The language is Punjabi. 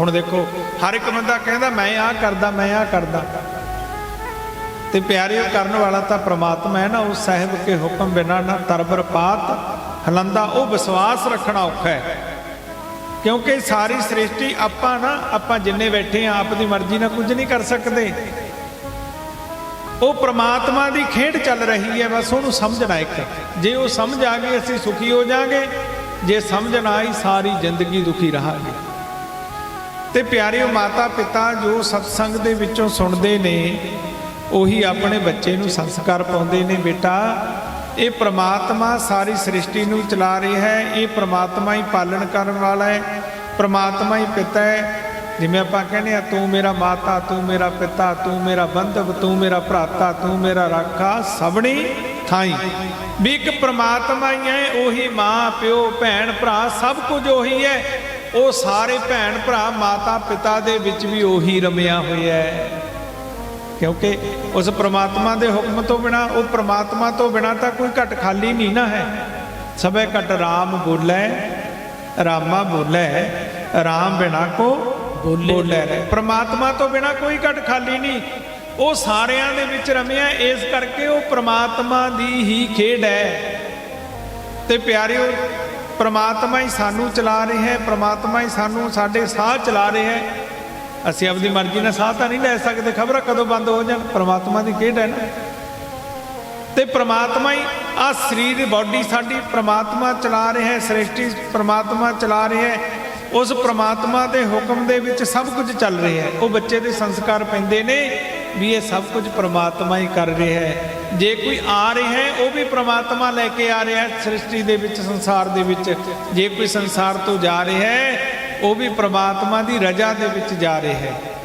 ਹੁਣ ਦੇਖੋ, ਹਰ ਇੱਕ ਬੰਦਾ ਕਹਿੰਦਾ, ਮੈਂ ਆਹ ਕਰਦਾ, ਮੈਂ ਆਹ ਕਰਦਾ। ਤੇ ਪਿਆਰਿਓ, ਕਰਨ ਵਾਲਾ ਤਾਂ ਪ੍ਰਮਾਤਮਾ ਹੈ ਨਾ, ਉਹ ਸਾਹਿਬ ਕੇ ਹੁਕਮ ਬਿਨਾ ਨਾ ਤਰਬਰ ਪਾਤ, ਹਲੰਦਾ, ਉਹ ਵਿਸ਼ਵਾਸ ਰੱਖਣਾ ਔਖਾ ਹੈ। ਕਿਉਂਕਿ ਸਾਰੀ ਸ੍ਰਿਸ਼ਟੀ ਆਪਾਂ ਨਾ, ਆਪਾਂ ਜਿੰਨੇ ਬੈਠੇ ਆ ਆਪ ਦੀ ਮਰਜ਼ੀ ਨਾਲ ਕੁਝ ਨਹੀਂ ਕਰ ਸਕਦੇ। ਉਹ ਪ੍ਰਮਾਤਮਾ ਦੀ ਖੇਡ ਚੱਲ ਰਹੀ ਹੈ, ਬਸ ਉਹਨੂੰ ਸਮਝਣਾ ਇੱਕ। ਜੇ ਉਹ ਸਮਝ ਆ ਗਈ, ਅਸੀਂ ਸੁਖੀ ਹੋ ਜਾਾਂਗੇ। ਜੇ ਸਮਝ ਨਾ ਆਈ, ਸਾਰੀ ਜ਼ਿੰਦਗੀ ਦੁਖੀ ਰਹਾਂਗੇ। ਤੇ ਪਿਆਰਿਓ ਮਾਤਾ ਪਿਤਾ ਜੋ ਸਤਸੰਗ ਦੇ ਵਿੱਚੋਂ ਸੁਣਦੇ ਨੇ, ਉਹੀ ਆਪਣੇ ਬੱਚੇ ਨੂੰ ਸੰਸਕਾਰ ਪਾਉਂਦੇ ਨੇ। ਬੇਟਾ, ਇਹ ਪ੍ਰਮਾਤਮਾ ਸਾਰੀ ਸ੍ਰਿਸ਼ਟੀ ਨੂੰ ਚਲਾ ਰਿਹਾ ਹੈ, ਇਹ ਪ੍ਰਮਾਤਮਾ ਹੀ ਪਾਲਣ ਕਰਨ ਵਾਲਾ ਹੈ, ਪ੍ਰਮਾਤਮਾ ਹੀ ਪਿਤਾ ਹੈ। ਜਿਵੇਂ ਆਪਾਂ ਕਹਿੰਦੇ ਆ ਤੂੰ ਮੇਰਾ ਮਾਤਾ, ਤੂੰ ਮੇਰਾ ਪਿਤਾ, ਤੂੰ ਮੇਰਾ ਬੰਧਵ, ਤੂੰ ਮੇਰਾ ਭਰਾਤਾ, ਤੂੰ ਮੇਰਾ ਰਾਖਾ ਸਭਣੀ ਥਾਈ। ਵੀ ਇੱਕ ਪ੍ਰਮਾਤਮਾ ਹੀ ਹੈ, ਉਹੀ ਮਾਂ, ਪਿਓ, ਭੈਣ, ਭਰਾ, ਸਭ ਕੁਝ ਉਹੀ ਹੈ। ਉਹ ਸਾਰੇ ਭੈਣ ਭਰਾ ਮਾਤਾ ਪਿਤਾ ਦੇ ਵਿੱਚ ਵੀ ਉਹੀ ਰਮਿਆ ਹੋਇਆ ਹੈ। ਕਿਉਂਕਿ ਉਸ ਪ੍ਰਮਾਤਮਾ ਦੇ ਹੁਕਮ ਤੋਂ ਬਿਨਾ ਉਹ ਪ੍ਰਮਾਤਮਾ ਤੋਂ ਬਿਨਾ ਤਾਂ ਕੋਈ ਘਟ ਖਾਲੀ ਨਹੀਂ ਨਾ ਹੈ। ਸਭੇ ਘਟ ਰਾਮ ਬੋਲੇ ਰਾਮਾ ਬੋਲੇ ਰਾਮ ਬਿਨਾ ਕੋ ਬੋਲੇ ਪ੍ਰਮਾਤਮਾ ਤੋਂ ਬਿਨਾ ਕੋਈ ਘਟ ਖਾਲੀ ਨਹੀਂ। ਉਹ ਸਾਰਿਆਂ ਦੇ ਵਿੱਚ ਰਮਿਆ ਇਸ ਕਰਕੇ ਉਹ ਪ੍ਰਮਾਤਮਾ ਦੀ ਹੀ ਖੇਡ ਹੈ। ਤੇ ਪਿਆਰਿਓ ਪ੍ਰਮਾਤਮਾ ਹੀ ਸਾਨੂੰ ਚਲਾ ਰਿਹਾ ਹੈ, ਪ੍ਰਮਾਤਮਾ ਹੀ ਸਾਨੂੰ ਸਾਡੇ ਸਾਹ ਚਲਾ ਰਿਹਾ ਹੈ। ਅਸੀਂ ਆਪਣੀ ਮਰਜ਼ੀ ਨਾਲ ਸਾਹ ਤਾਂ ਨਹੀਂ ਲੈ ਸਕਦੇ, ਖਬਰ ਕਦੋਂ ਬੰਦ ਹੋ ਜਾਣ? ਪ੍ਰਮਾਤਮਾ ਦੀ ਖੇਡ ਹੈ ਨਾ। ਤੇ ਪ੍ਰਮਾਤਮਾ ਹੀ ਆ ਸਰੀਰ ਬਾਡੀ ਸਾਡੀ ਪ੍ਰਮਾਤਮਾ ਚਲਾ ਰਿਹਾ ਹੈ, ਸ੍ਰਿਸ਼ਟੀ ਪ੍ਰਮਾਤਮਾ ਚਲਾ ਰਿਹਾ ਹੈ। ਉਸ ਪ੍ਰਮਾਤਮਾ ਦੇ ਹੁਕਮ ਦੇ ਵਿੱਚ ਸਭ ਕੁਝ ਚੱਲ ਰਿਹਾ ਹੈ। ਉਹ ਬੱਚੇ ਦੇ ਸੰਸਕਾਰ ਪੈਂਦੇ ਨੇ। ਵੀ ਇਹ ਸਭ ਕੁਝ ਪ੍ਰਮਾਤਮਾ ਹੀ ਕਰ ਰਿਹਾ ਹੈ। ਜੇ ਕੋਈ ਆ ਰਿਹਾ ਹੈ, ਉਹ ਵੀ ਪ੍ਰਮਾਤਮਾ ਲੈ ਕੇ ਆ ਰਿਹਾ ਹੈ ਸ੍ਰਿਸ਼ਟੀ ਦੇ ਵਿੱਚ, ਸੰਸਾਰ ਦੇ ਵਿੱਚ। ਜੇ ਕੋਈ ਸੰਸਾਰ ਤੋਂ ਜਾ ਰਿਹਾ ਹੈ, ਉਹ ਵੀ ਪ੍ਰਮਾਤਮਾ ਦੀ ਰਜ਼ਾ ਦੇ ਵਿੱਚ ਜਾ ਰਿਹਾ ਹੈ।